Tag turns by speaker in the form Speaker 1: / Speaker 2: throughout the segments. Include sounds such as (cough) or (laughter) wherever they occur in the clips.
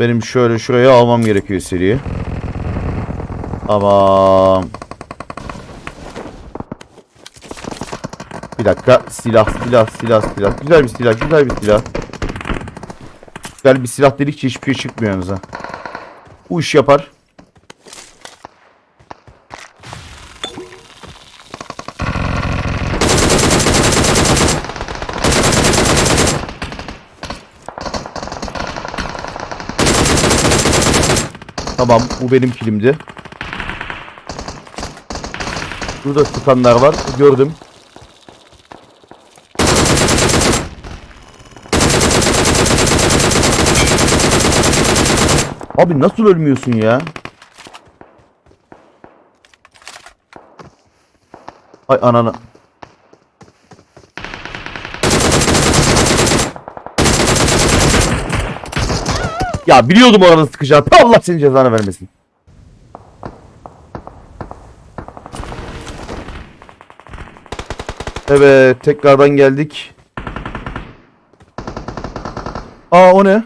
Speaker 1: Benim şöyle şuraya almam gerekiyor seriyi. Tamam. Bir dakika. Silah, silah, silah, silah. Güzel bir silah, güzel bir silah. Güzel bir silah dedikçe hiçbir şey çıkmıyor yanınıza. Bu iş yapar. Tamam bu benim kilimdi. Burada sıkanlar var. Gördüm. Abi nasıl ölmüyorsun ya? Ay ananı. Ya biliyordum orada sıkacağını. (laughs) Allah senin cezanı vermesin. Evet tekrardan geldik. Aa o ne?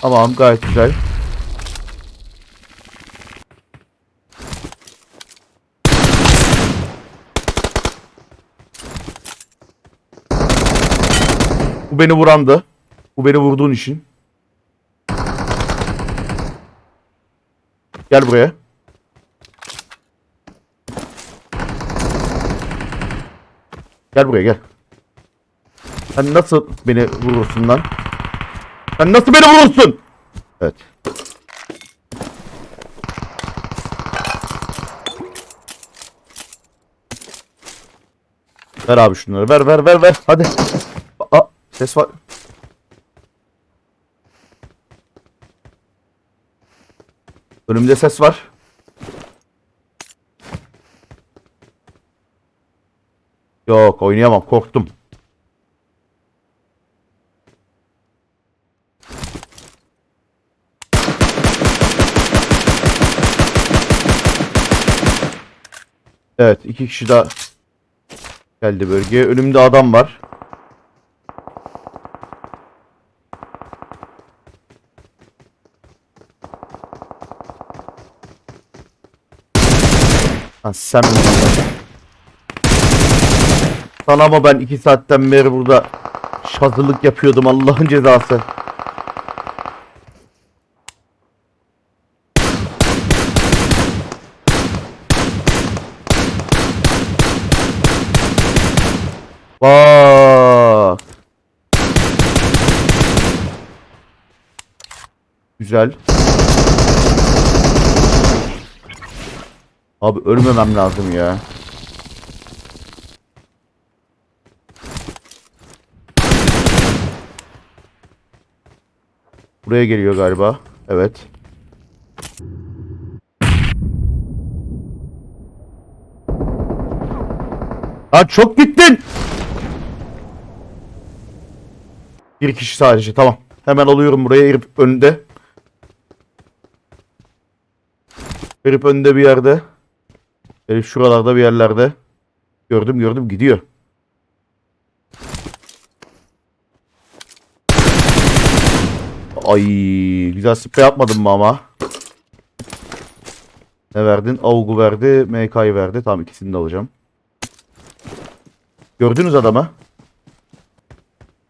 Speaker 1: Tamam gayet güzel. Beni vurandı. Bu beni vurduğun için. Gel buraya. Gel buraya gel. Sen nasıl beni vurursun lan? Sen nasıl beni vurursun? Evet. Ver abi şunları. Ver ver ver ver. Hadi. Ses var. Önümde ses var. Yok oynayamam korktum. Evet iki kişi daha geldi bölgeye. Önümde adam var. Sen misin? Sana ama ben iki saatten beri burada hazırlık yapıyordum Allah'ın cezası. Bak. Güzel. Abi ölmemem lazım ya. Buraya geliyor galiba. Evet. Lan çok gittin. Bir kişi sadece tamam. Hemen alıyorum buraya herif önde. Herif önde bir yerde. Herif şuralarda bir yerlerde. Gördüm gördüm gidiyor. Ay güzel sprey yapmadın mı ama? Ne verdin? Augu verdi, MK'yı verdi. Tamam ikisini de alacağım. Gördünüz adamı.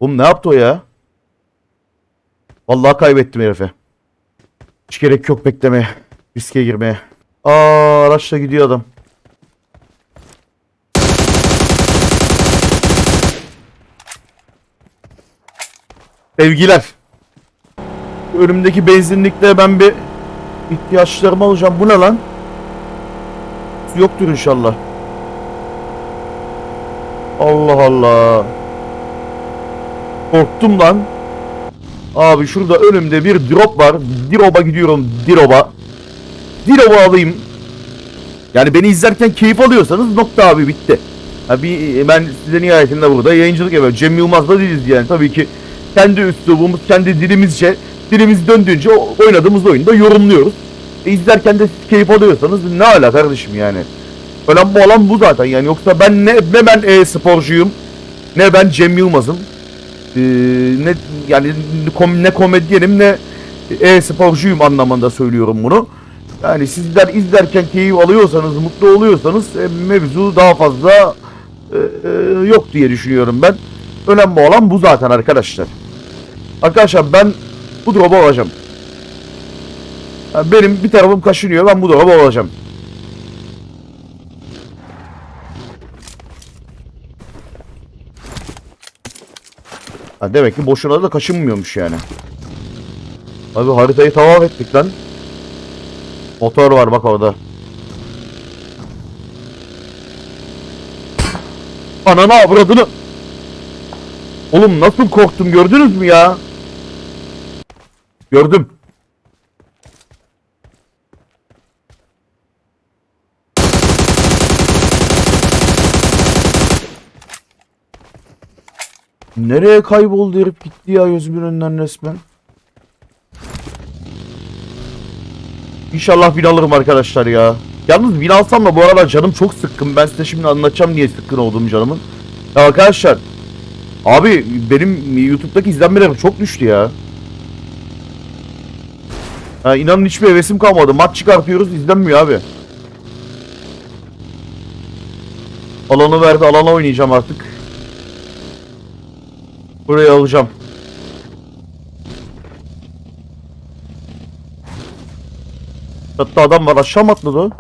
Speaker 1: Oğlum ne yaptı o ya? Vallahi kaybettim herife. Hiç gerek yok beklemeye. Riske girmeye. Aa araçla gidiyor adam. Sevgiler. Önümdeki benzinlikte ben bir ihtiyaçlarımı alacağım. Bu ne lan? Yoktur inşallah. Allah Allah. Korktum lan. Abi şurada önümde bir drop var. Drop'a gidiyorum. Drop'a. Drop'u alayım. Yani beni izlerken keyif alıyorsanız nokta abi bitti. Ha bir, ben size nihayetinde burada yayıncılık yapıyorum. Cem Yılmaz'la değiliz yani. Tabii ki kendi üslubumuz, kendi dilimizce, dilimiz döndüğünce oynadığımız oyunda yorumluyoruz. E, izlerken de siz keyif alıyorsanız ne ala kardeşim yani. Önemli olan bu zaten yani yoksa ben ne, ne ben e-sporcuyum ne ben Cem Yılmaz'ım Ee, ne yani kom, ne komedyenim ne e-sporcuyum anlamında söylüyorum bunu. Yani sizler izlerken keyif alıyorsanız, mutlu oluyorsanız e, mevzu daha fazla e, e, yok diye düşünüyorum ben. Önemli olan bu zaten arkadaşlar. Arkadaşlar ben bu drop'u alacağım. Yani benim bir tarafım kaşınıyor ben bu drop'u alacağım. Ha demek ki boşuna da kaşınmıyormuş yani. Abi haritayı tamam ettik lan. Motor var bak orada. Ananı avradını. Oğlum nasıl korktum gördünüz mü ya? Gördüm. Nereye kayboldu herif gitti ya gözümün önünden resmen. İnşallah win alırım arkadaşlar ya. Yalnız win alsam da bu aralar canım çok sıkkın. Ben size şimdi anlatacağım niye sıkkın olduğum canımın. Ya arkadaşlar. Abi benim YouTube'daki izlenmelerim çok düştü ya. Ha, inanın hiçbir hevesim kalmadı. Maç çıkartıyoruz izlenmiyor abi. Alanı verdi alana oynayacağım artık. Burayı alacağım. Hatta adam var aşağı mı atladı?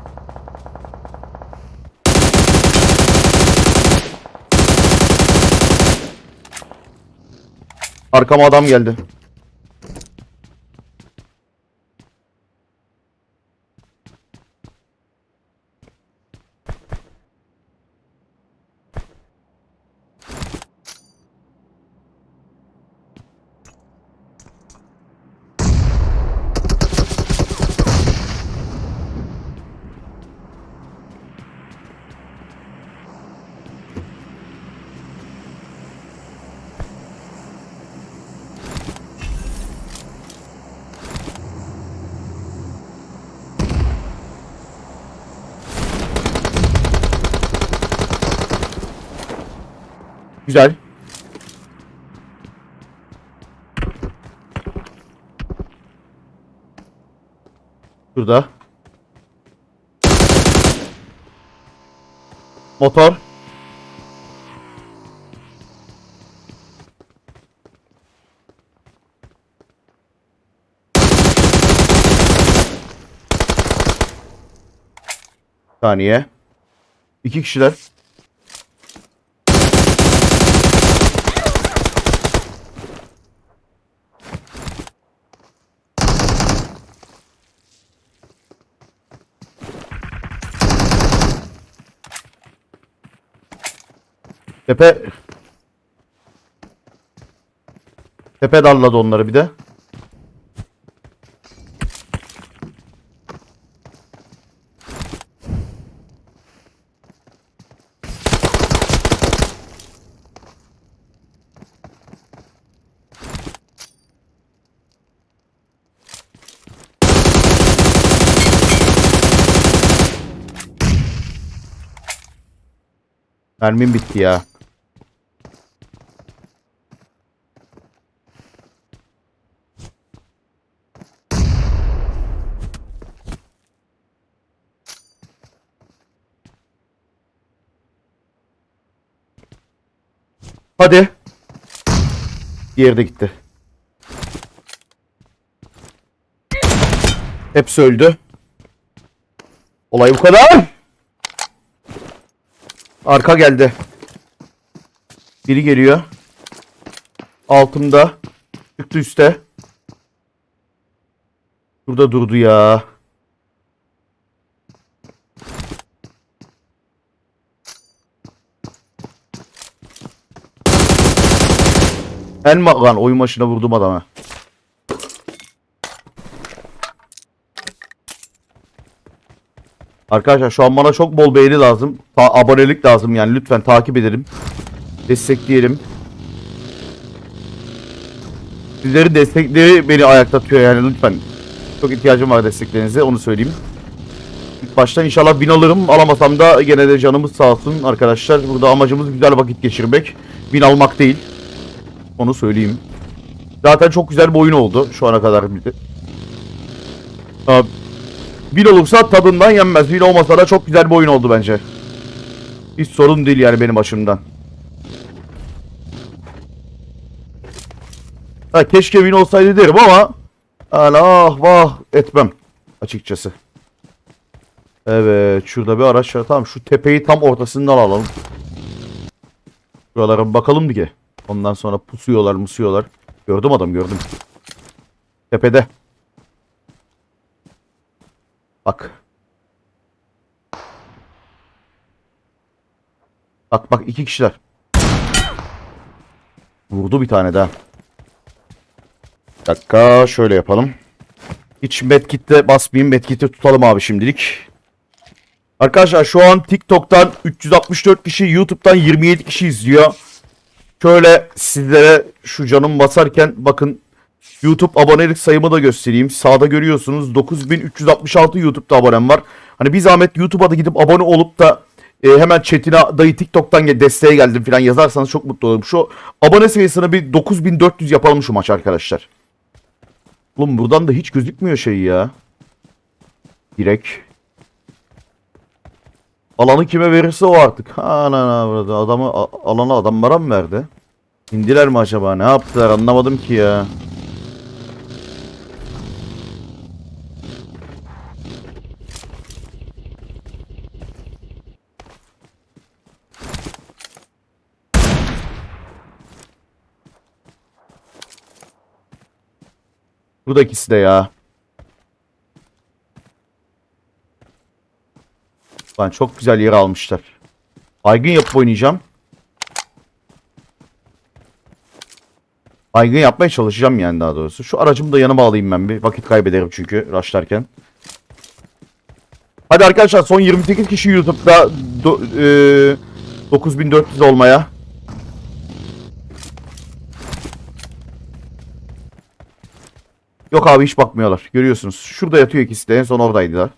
Speaker 1: Arkama adam geldi. Güzel. Şurada. Motor. Saniye. İki kişiler. Tepe Tepe darladı onları bir de. Mermim bitti ya. Hadi. Diğeri gitti. Hepsi öldü. Olay bu kadar. Arka geldi. Biri geliyor. Altımda. Çıktı üste. Burada durdu ya. En lan oyun başına vurdum adama. Arkadaşlar şu an bana çok bol beğeni lazım. Ta abonelik lazım yani lütfen takip edelim. Destekleyelim. Sizlerin destekleri beni ayakta tutuyor yani lütfen. Çok ihtiyacım var desteklerinize onu söyleyeyim. ilk baştan. İnşallah win alırım. Alamasam da gene de canımız sağ olsun arkadaşlar. Burada amacımız güzel vakit geçirmek. Win almak değil. Onu söyleyeyim. Zaten çok güzel bir oyun oldu şu ana kadar. bir de. Win olursa tadından yenmez. Win olmasa da çok güzel bir oyun oldu bence. Hiç sorun değil yani benim açımdan. Ha, keşke win olsaydı derim ama Allah vah etmem açıkçası. Evet şurada bir araç var. Tamam şu tepeyi tam ortasından alalım. Şuralara bir bakalım bir ki. Ondan sonra pusuyorlar musuyorlar. Gördüm adam gördüm. Tepede. Bak. Bak bak iki kişiler. Vurdu bir tane daha. Bir dakika şöyle yapalım. Hiç medkit'te basmayayım. Medkit'i tutalım abi şimdilik. Arkadaşlar şu an TikTok'tan 364 kişi, YouTube'dan 27 kişi izliyor. Şöyle sizlere şu canım basarken bakın YouTube abonelik sayımı da göstereyim. Sağda görüyorsunuz 9366 YouTube'da abonem var. Hani bir zahmet YouTube'a da gidip abone olup da e, hemen chatine dayı TikTok'tan desteğe geldim falan yazarsanız çok mutlu olurum. Şu abone sayısını bir 9400 yapalım şu maç arkadaşlar. Oğlum buradan da hiç gözükmüyor şey ya. Direkt. Alanı kime verirse o artık. Ha lan ha burada adamı a- alanı adamlara mı verdi? İndiler mi acaba? Ne yaptılar anlamadım ki ya. Burada ikisi de ya. Lan çok güzel yer almışlar. Baygın yapıp oynayacağım. Baygın yapmaya çalışacağım yani daha doğrusu. Şu aracımı da yanıma alayım ben bir. Vakit kaybederim çünkü rushlarken. Hadi arkadaşlar son 28 kişi YouTube'da e, 9400 olmaya. Yok abi hiç bakmıyorlar. Görüyorsunuz. Şurada yatıyor ikisi de. En son oradaydılar.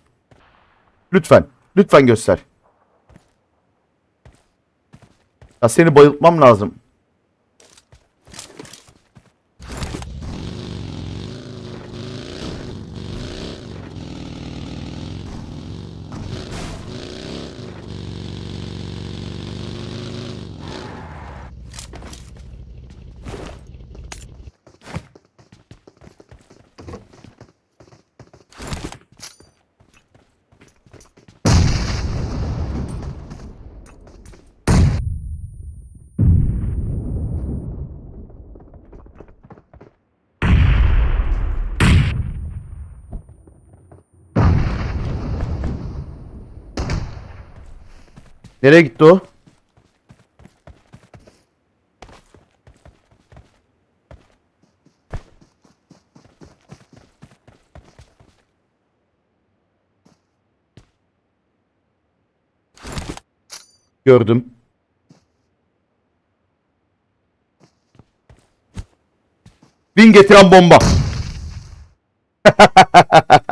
Speaker 1: Lütfen. Lütfen göster. Ya seni bayıltmam lazım. Nereye gitti o? Gördüm. Bin getiren bomba. (laughs)